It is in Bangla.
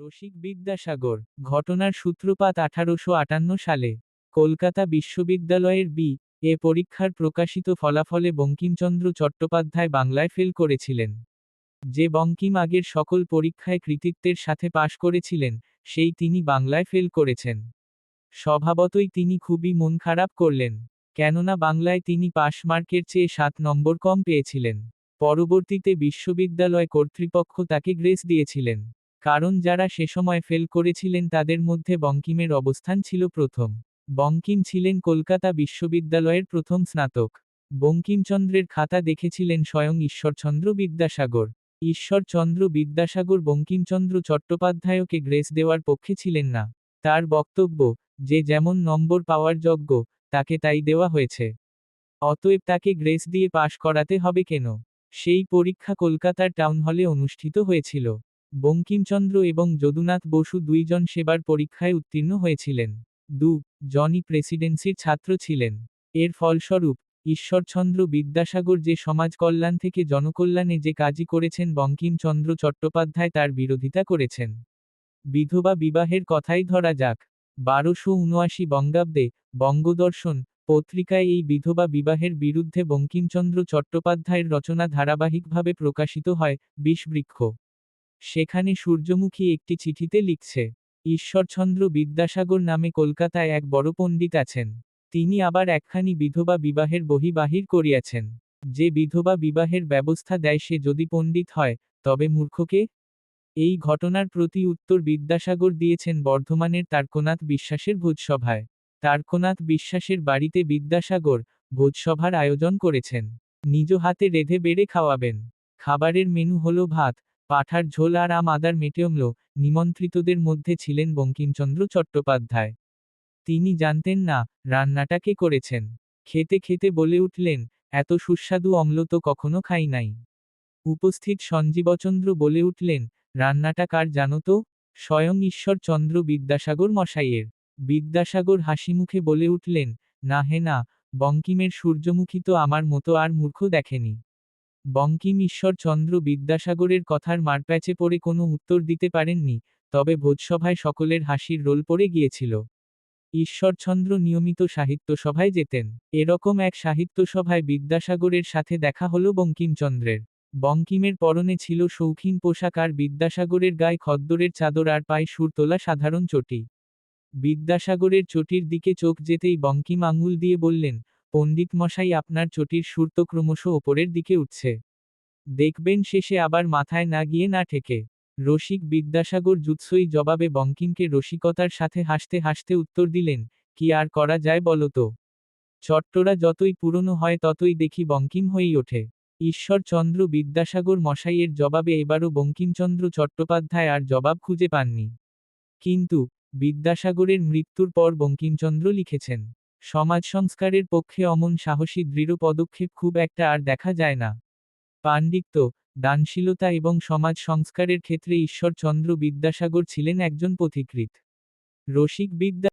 রসিক বিদ্যাসাগর ঘটনার সূত্রপাত আঠারোশো আটান্ন সালে। কলকাতা বিশ্ববিদ্যালয়ের বি, এ পরীক্ষার প্রকাশিত ফলাফলে বঙ্কিমচন্দ্র চট্টোপাধ্যায় বাংলায় ফেল করেছিলেন। যে বঙ্কিম আগের সকল পরীক্ষায় কৃতিত্বের সাথে পাশ করেছিলেন, সেই তিনি বাংলায় ফেল করেছেন। স্বভাবতই তিনি খুবই মন খারাপ করলেন, কেননা বাংলায় তিনি পাশ মার্কের চেয়ে সাত নম্বর কম পেয়েছিলেন। পরবর্তীতে বিশ্ববিদ্যালয় কর্তৃপক্ষ তাকে গ্রেস দিয়েছিলেন। কারণ যারা সে সময় ফেল করেছিলেন তাদের মধ্যে বঙ্কিমের অবস্থান ছিল প্রথম। বঙ্কিম ছিলেন কলকাতা বিশ্ববিদ্যালয়ের প্রথম স্নাতক। বঙ্কিমচন্দ্রের খাতা দেখেছিলেন স্বয়ং ঈশ্বরচন্দ্র বিদ্যাসাগর। ঈশ্বরচন্দ্র বিদ্যাসাগর বঙ্কিমচন্দ্র চট্টোপাধ্যায়কে গ্রেস দেওয়ার পক্ষে ছিলেন না। তার বক্তব্য, যে যেমন নম্বর পাওয়ার যোগ্য, তাকে তাই দেওয়া হয়েছে। অতএব তাকে গ্রেস দিয়ে পাশ করাতে হবে কেন? সেই পরীক্ষা কলকাতার টাউন হলে অনুষ্ঠিত হয়েছিল। বঙ্কিমচন্দ্র এবং যদুনাথ বসু দুইজন সেবার পরীক্ষায় উত্তীর্ণ হয়েছিলেন। দু. জনই প্রেসিডেন্সির ছাত্র ছিলেন। এর ফলস্বরূপ, ঈশ্বরচন্দ্র বিদ্যাসাগর যে সমাজ কল্যাণ থেকে জনকল্যাণে যে কাজই করেছেন বঙ্কিমচন্দ্র চট্টোপাধ্যায় তার বিরোধিতা করেছেন। বিধবা বিবাহের কথাই ধরা যাক। বারোশো উনআশি বঙ্গাব্দে বঙ্গদর্শন পত্রিকায় এই বিধবা বিবাহের বিরুদ্ধে বঙ্কিমচন্দ্র চট্টোপাধ্যায়ের রচনা ধারাবাহিকভাবে প্রকাশিত হয় বিষবৃক্ষ সেখানে সূর্যমুখী একটি চিঠিতে লিখছে, ঈশ্বরচন্দ্র বিদ্যাসাগর নামে কলকাতায় এক বড় পণ্ডিত আছেন। তিনি আবার একখানি বিধবা বিবাহের বহি বাহির করিয়াছেন। যে বিধবা বিবাহের ব্যবস্থা দেয় সে যদি পণ্ডিত হয়, তবে মূর্খকে? এই ঘটনার প্রতি উত্তর বিদ্যাসাগর দিয়েছেন বর্ধমানের তারকনাথ বিশ্বাসের ভোজসভায়। তারকনাথ বিশ্বাসের বাড়িতে বিদ্যাসাগর ভোজসভার আয়োজন করেছেন। নিজ হাতে রেধে বেড়ে খাওয়াবেন। খাবারের মেনু হলো ভাত পাঠার ঝোল আর আম আদার মেটেমল নিমন্ত্রিতদের মধ্যে ছিলেন বঙ্কিমচন্দ্র চট্টোপাধ্যায়। তিনি জানতেন না রান্নাটা কে করেছেন। খেতে খেতে বলে উঠলেন, এত সুস্বাদু অম্ল তো কখনো খাই নাই। উপস্থিত সঞ্জীবচন্দ্র বলে উঠলেন, রান্নাটা কার জানো তো? স্বয়ং ঈশ্বরচন্দ্র বিদ্যাসাগর মশাইয়ের। বিদ্যাসাগর হাসিমুখে বলে উঠলেন, না হে না, বঙ্কিমের সূর্যমুখী তো আমার মতো আর মূর্খ দেখেনি। বঙ্কিম ঈশ্বরচন্দ্র বিদ্যাসাগরের কথার মারপ্যাচে পড়ে কোনো উত্তর দিতে পারেননি, তবে ভোজসভায় সকলের হাসির রোল পড়ে গিয়েছিল। ঈশ্বরচন্দ্র নিয়মিত সাহিত্য সভায় যেতেন। এরকম এক সাহিত্য সভায় বিদ্যাসাগরের সাথে দেখা হল বঙ্কিমচন্দ্রের। বঙ্কিমের পরনে ছিল শৌখিন পোশাক আর বিদ্যাসাগরের গায়ে খদ্দরের চাদর আর পায়ে সুরতোলা সাধারণ চটি। বিদ্যাসাগরের চটির দিকে চোখ যেতেই বঙ্কিম আঙুল দিয়ে বললেন পণ্ডিত মশাই আপনার চটির সুর তো ক্রমশ ওপরের দিকে উঠছে। দেখবেন শেষে আবার মাথায় না গিয়ে না ঠেকে। রসিক বিদ্যাসাগর জুৎসই জবাবে বঙ্কিমকে রসিকতার সাথে হাসতে হাসতে উত্তর দিলেন, কি আর করা যায় বলতো চট্টরা যতই পুরনো হয় ততই দেখি বঙ্কিম হয়েই ওঠে। ঈশ্বরচন্দ্র বিদ্যাসাগর মশাইয়ের জবাবে এবারও বঙ্কিমচন্দ্র চট্টোপাধ্যায় আর জবাব খুঁজে পাননি। কিন্তু বিদ্যাসাগরের মৃত্যুর পর বঙ্কিমচন্দ্র লিখেছেন সমাজ সংস্কারের পক্ষে অমন সাহসী দৃঢ় পদক্ষেপ খুব একটা আর দেখা যায় না। পাণ্ডিত্য, দানশীলতা এবং সমাজ সংস্কারের ক্ষেত্রে ঈশ্বরচন্দ্র বিদ্যাসাগর ছিলেন একজন পথিকৃত রসিক বিদ্যা